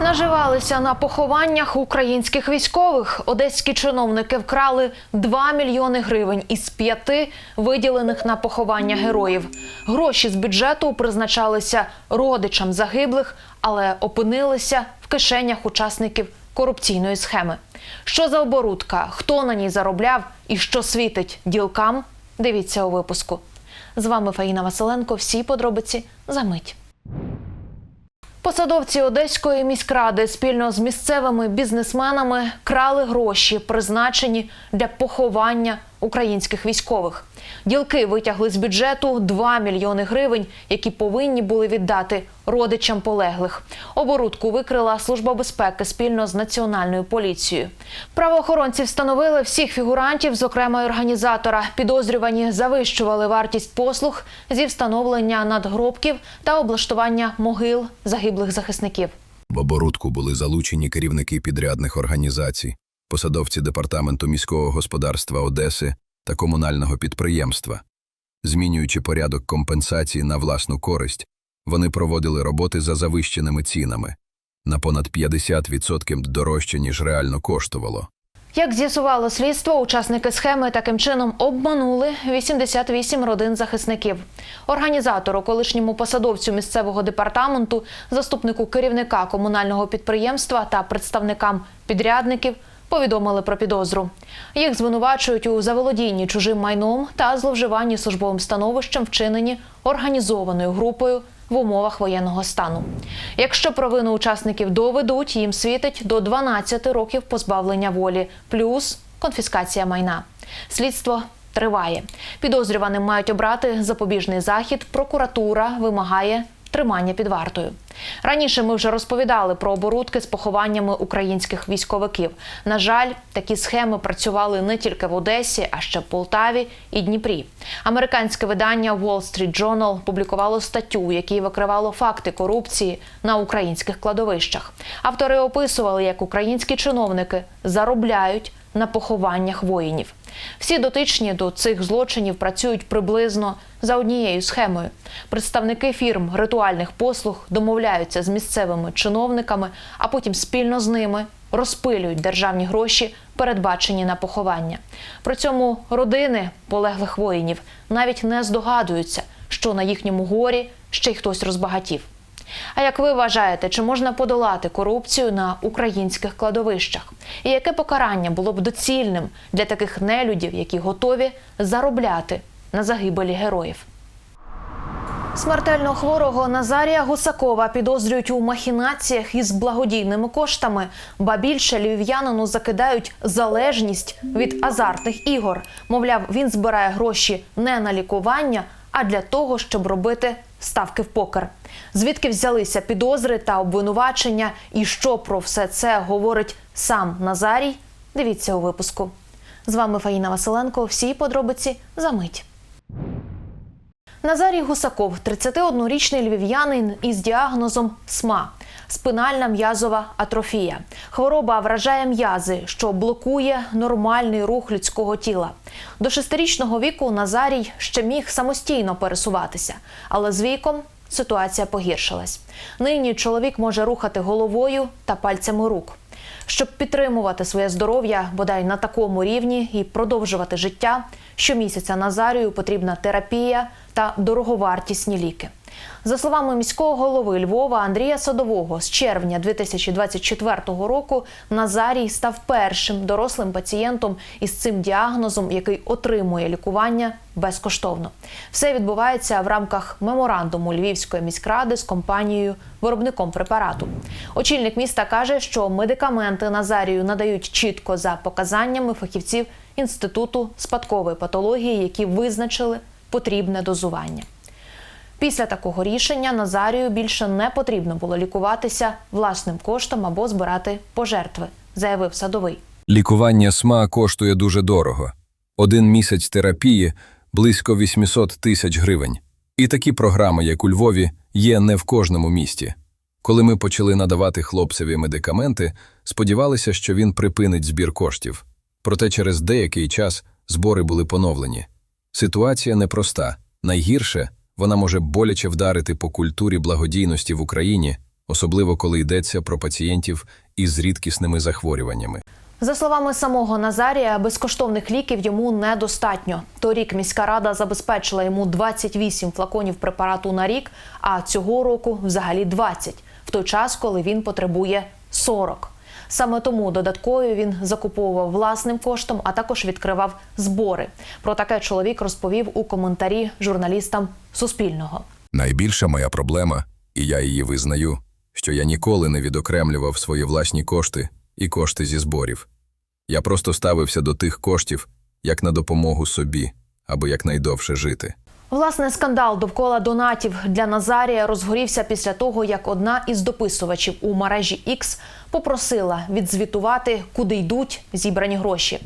Наживалися на похованнях українських військових. Одеські чиновники вкрали 2 мільйони гривень із п'яти виділених на поховання героїв. Гроші з бюджету призначалися родичам загиблих, але опинилися в кишенях учасників корупційної схеми. Що за оборудка, хто на ній заробляв і що світить ділкам? Дивіться у випуску. З вами Фаїна Василенко. Всі подробиці за мить. Посадовці Одеської міськради спільно з місцевими бізнесменами крали гроші, призначені для поховання українських військових. Ділки витягли з бюджету 2 мільйони гривень, які повинні були віддати родичам полеглих. Оборудку викрила служба безпеки спільно з національною поліцією. Правоохоронці встановили всіх фігурантів, зокрема організатора. Підозрювані завищували вартість послуг зі встановлення надгробків та облаштування могил загиблих захисників. В оборудку були залучені керівники підрядних організацій, посадовці департаменту міського господарства Одеси та комунального підприємства. Змінюючи порядок компенсації на власну користь, вони проводили роботи за завищеними цінами на понад 50% дорожче, ніж реально коштувало. Як з'ясувало слідство, учасники схеми таким чином обманули 88 родин захисників. Організатору, колишньому посадовцю місцевого департаменту, заступнику керівника комунального підприємства та представникам підрядників повідомили про підозру. Їх звинувачують у заволодінні чужим майном та зловживанні службовим становищем, вчинені організованою групою в умовах воєнного стану. Якщо провину учасників доведуть, їм світить до 12 років позбавлення волі, плюс конфіскація майна. Слідство триває. Підозрюваним мають обрати запобіжний захід. Прокуратура вимагає тримання під вартою. Раніше ми вже розповідали про оборудки з похованнями українських військовиків. На жаль, такі схеми працювали не тільки в Одесі, а ще в Полтаві і Дніпрі. Американське видання Wall Street Journal публікувало статтю, в якій викривало факти корупції на українських кладовищах. Автори описували, як українські чиновники заробляють на похованнях воїнів. Всі дотичні до цих злочинів працюють приблизно за однією схемою. Представники фірм ритуальних послуг домовляються з місцевими чиновниками, а потім спільно з ними розпилюють державні гроші, передбачені на поховання. При цьому родини полеглих воїнів навіть не здогадуються, що на їхньому горі ще й хтось розбагатів. А як ви вважаєте, чи можна подолати корупцію на українських кладовищах? І яке покарання було б доцільним для таких нелюдів, які готові заробляти на загибелі героїв? Смертельно хворого Назарія Гусакова підозрюють у махінаціях із благодійними коштами, ба більше львів'янину закидають залежність від азартних ігор. Мовляв, він збирає гроші не на лікування, а для того, щоб робити ставки в покер. Звідки взялися підозри та обвинувачення, і що про все це говорить сам Назарій? Дивіться у випуску. З вами Фаїна Василенко. Всі подробиці за мить. Назарій Гусаков, 31-річний львів'янин із діагнозом СМА спинальна м'язова атрофія. Хвороба вражає м'язи, що блокує нормальний рух людського тіла. До шестирічного віку Назарій ще міг самостійно пересуватися, але з віком ситуація погіршилась. Нині чоловік може рухати головою та пальцями рук. Щоб підтримувати своє здоров'я бодай на такому рівні і продовжувати життя, щомісяця Назарію потрібна терапія та дороговартісні ліки. За словами міського голови Львова Андрія Садового, з червня 2024 року Назарій став першим дорослим пацієнтом із цим діагнозом, який отримує лікування безкоштовно. Все відбувається в рамках меморандуму Львівської міськради з компанією виробником препарату. Очільник міста каже, що медикаменти Назарію надають чітко за показаннями фахівців інституту спадкової патології, які визначили потрібне дозування. Після такого рішення Назарію більше не потрібно було лікуватися власним коштом або збирати пожертви, заявив садовий. Лікування СМА коштує дуже дорого. Один місяць терапії близько 800 тисяч гривень. І такі програми, як у Львові, є не в кожному місті. Коли ми почали надавати хлопцеві медикаменти, сподівалися, що він припинить збір коштів. Проте через деякий час збори були поновлені. Ситуація непроста. Найгірше вона може боляче вдарити по культурі благодійності в Україні, особливо коли йдеться про пацієнтів із рідкісними захворюваннями. За словами самого Назарія, безкоштовних ліків йому недостатньо. Торік міська рада забезпечила йому 28 флаконів препарату на рік, а цього року взагалі 20, в той час, коли він потребує 40. Саме тому додатково він закуповував власним коштом, а також відкривав збори. Про таке чоловік розповів у коментарі журналістам Суспільного. Найбільша моя проблема, і я її визнаю, що я ніколи не відокремлював свої власні кошти і кошти зі зборів. Я просто ставився до тих коштів як на допомогу собі, аби якнайдовше жити. Власне, скандал довкола донатів для Назарія розгорівся після того, як одна із дописувачів у мережі X попросила відзвітувати, куди йдуть зібрані гроші.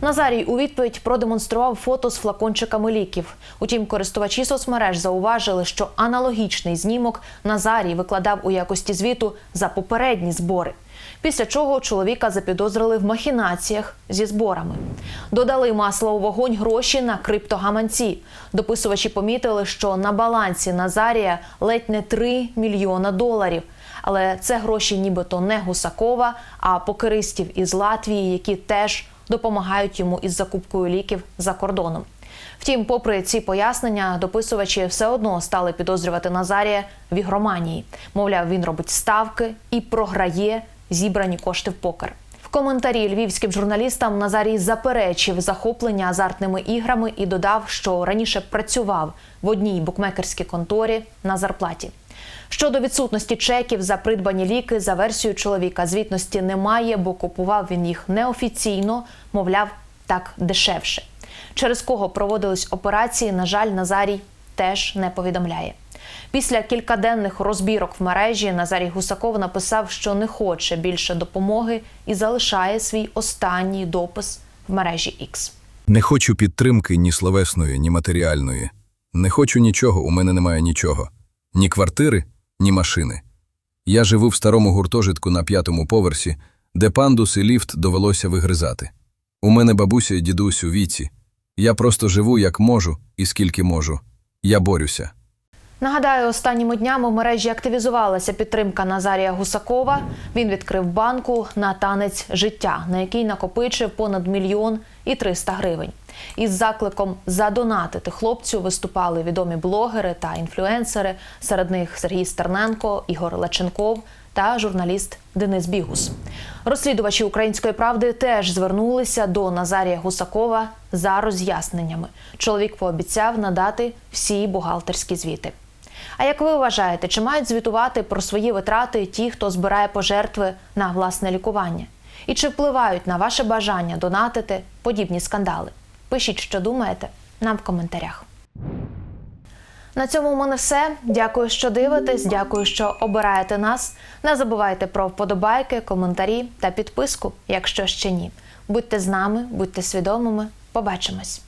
Назарій у відповідь продемонстрував фото з флакончиками ліків. Утім, користувачі соцмереж зауважили, що аналогічний знімок Назарій викладав у якості звіту за попередні збори. Після чого чоловіка запідозрили в махінаціях зі зборами. Додали масло у вогонь гроші на криптогаманці. Дописувачі помітили, що на балансі Назарія ледь не 3 мільйона доларів. Але це гроші нібито не Гусакова, а покеристів із Латвії, які теж допомагають йому із закупкою ліків за кордоном. Втім, попри ці пояснення, дописувачі все одно стали підозрювати Назарія в ігроманії. Мовляв, він робить ставки і програє зібрані кошти в покер. В коментарі львівським журналістам Назарій заперечив захоплення азартними іграми і додав, що раніше працював в одній букмекерській конторі на зарплаті. Щодо відсутності чеків за придбані ліки, за версією чоловіка звітності немає, бо купував він їх неофіційно, мовляв, так дешевше. Через кого проводились операції, на жаль, Назарій теж не повідомляє. Після кількаденних розбірок в мережі Назарій Гусаков написав, що не хоче більше допомоги і залишає свій останній допис в мережі X. Не хочу підтримки ні словесної, ні матеріальної. Не хочу нічого, у мене немає нічого. Ні квартири, ні машини. Я живу в старому гуртожитку на п'ятому поверсі, де пандус і ліфт довелося вигризати. У мене бабуся і дідусь у віці. Я просто живу як можу і скільки можу. Я борюся. Нагадаю, останніми днями в мережі активізувалася підтримка Назарія Гусакова. Він відкрив банку на танець життя, на який накопичив понад мільйон і 300 гривень. Із закликом задонатити хлопцю виступали відомі блогери та інфлюенсери. Серед них Сергій Стерненко, Ігор Лаченков та журналіст Денис Бігус. Розслідувачі української правди теж звернулися до Назарія Гусакова за роз'ясненнями. Чоловік пообіцяв надати всі бухгалтерські звіти. А як ви вважаєте, чи мають звітувати про свої витрати ті, хто збирає пожертви на власне лікування? І чи впливають на ваше бажання донатити подібні скандали? Пишіть, що думаєте, нам в коментарях. На цьому у мене все. Дякую, що дивитесь. Дякую, що обираєте нас. Не забувайте про вподобайки, коментарі та підписку, якщо ще ні. Будьте з нами, будьте свідомими. Побачимось.